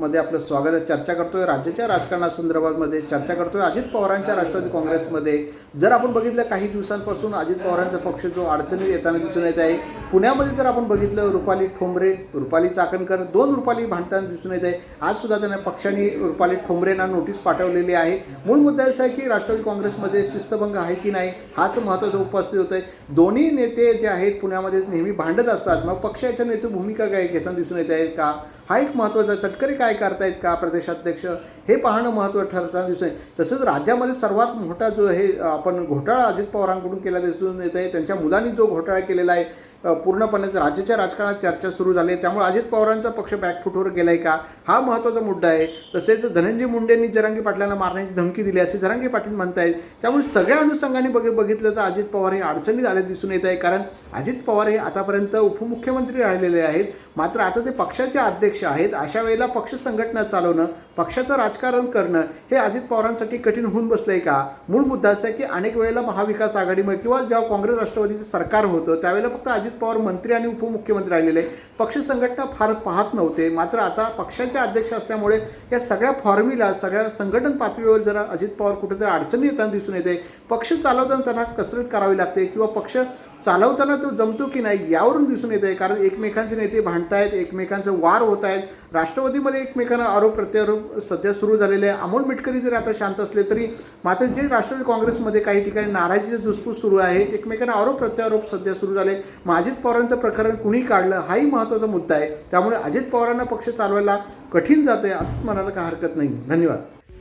मध्ये आपलं स्वागत आहे. चर्चा करतोय राज्याच्या राजकारणासंदर्भामध्ये चर्चा करतोय अजित पवारांच्या राष्ट्रवादी काँग्रेसमध्ये. जर आपण बघितलं काही दिवसांपासून अजित पवारांचा पक्ष जो अडचणीत येताना दिसून येत आहे पुण्यामध्ये जर आपण बघितलं रुपाली ठोंबरे रुपाली चाकणकर दोन रुपाली भांडताना दिसून येत आहे. आज सुद्धा त्यांना पक्षाने रुपाली ठोंबरेंना नोटीस पाठवलेली आहे. मूळ मुद्दा असा आहे की राष्ट्रवादी काँग्रेसमध्ये शिस्तभंग आहे की नाही हाच महत्त्वाचा उपस्थित होत आहे दोन्ही नेते जे आहेत पुण्यामध्ये नेहमी भांडत असतात. मग पक्षाच्या नेते भूमिका काय घेताना दिसून येत आहे का? हा एक महत्त्वाचा आहे. तटकरे काय करतायत का प्रदेशाध्यक्ष हे पाहणं महत्त्व ठरताना दिसून तसंच राज्यामध्ये सर्वात मोठा जो हे आपण घोटाळा अजित पवारांकडून केला दिसून येत आहे त्यांच्या मुलांनी जो घोटाळा केलेला आहे पूर्णपणे राज्याच्या राजकारणात चर्चा सुरू झाली. आहे त्यामुळे अजित पवारांचा पक्ष बॅकफुटवर आहे का? हा महत्त्वाचा मुद्दा आहे. तसेच धनंजय मुंडेंनी जरांगी पाटलांना मारण्याची धमकी दिली असे जरांगी पाटील म्हणतायत. त्यामुळे सगळ्या अनुषंगाने बघ बघितलं तर अजित पवार हे अडचणीत आले दिसून येत आहे. कारण अजित पवार हे आतापर्यंत उपमुख्यमंत्री राहिलेले आहेत. मात्र आता ते पक्षाचे अध्यक्ष आहेत. अशा वेळेला पक्ष संघटना चालवणं पक्षाचं राजकारण करणं हे अजित पवारांसाठी कठीण होऊन बसलं आहे का? मूळ मुद्दा असा आहे की अनेक वेळेला महाविकास आघाडीमध्ये किंवा जेव्हा काँग्रेस राष्ट्रवादीचं सरकार होतं त्यावेळेला फक्त अजित पवार मंत्री आणि उपमुख्यमंत्री राहिलेले पक्ष संघटना फार पाहत नव्हते. मात्र आता पक्षाचे अध्यक्ष असल्यामुळे या सगळ्या फॉर्म्युला सगळ्या संघटन पातळीवर जरा अजित पवार कुठेतरी अडचणी येताना दिसून येते. पक्ष चालवताना त्यांना कसरत करावी लागते किंवा पक्ष चालवताना तो जमतो की नाही यावरून दिसून येते. कारण एकमेकांचे नेते भांडतायत एकमेकांचे वार होत आहेत राष्ट्रवादीमध्ये एकमेकांना आरोप प्रत्यारोप सध्या सुरू झालेले आहे. अमोल मिटकरी जरी आता शांत असले तरी मात्र जे राष्ट्रवादी काँग्रेसमध्ये काही ठिकाणी नाराजीचे दुसपूस सुरू आहे एकमेकांना आरोप प्रत्यारोप सध्या सुरू झाले. अजित पवारांचं प्रकरण कुणी काढलं हाही महत्त्वाचा मुद्दा आहे. त्यामुळे अजित पवारांना पक्ष चालवायला कठीण जाते असंच म्हणायला काय हरकत नाही. धन्यवाद.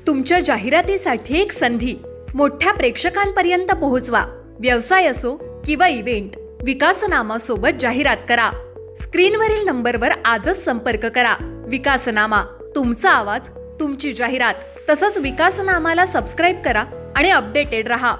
तुमच्या जाहिरातीसाठी एक संधी. मोठ्या प्रेक्षकांपर्यंत पोहोचवा. व्यवसाय असो किंवा इव्हेंट विकासनामासोबत जाहिरात करा. स्क्रीनवरील नंबरवर आजच संपर्क करा. विकासनामा तुमचा आवाज तुमची जाहिरात तसंच विकासनामाला सबस्क्राईब करा आणि अपडेटेड रहा.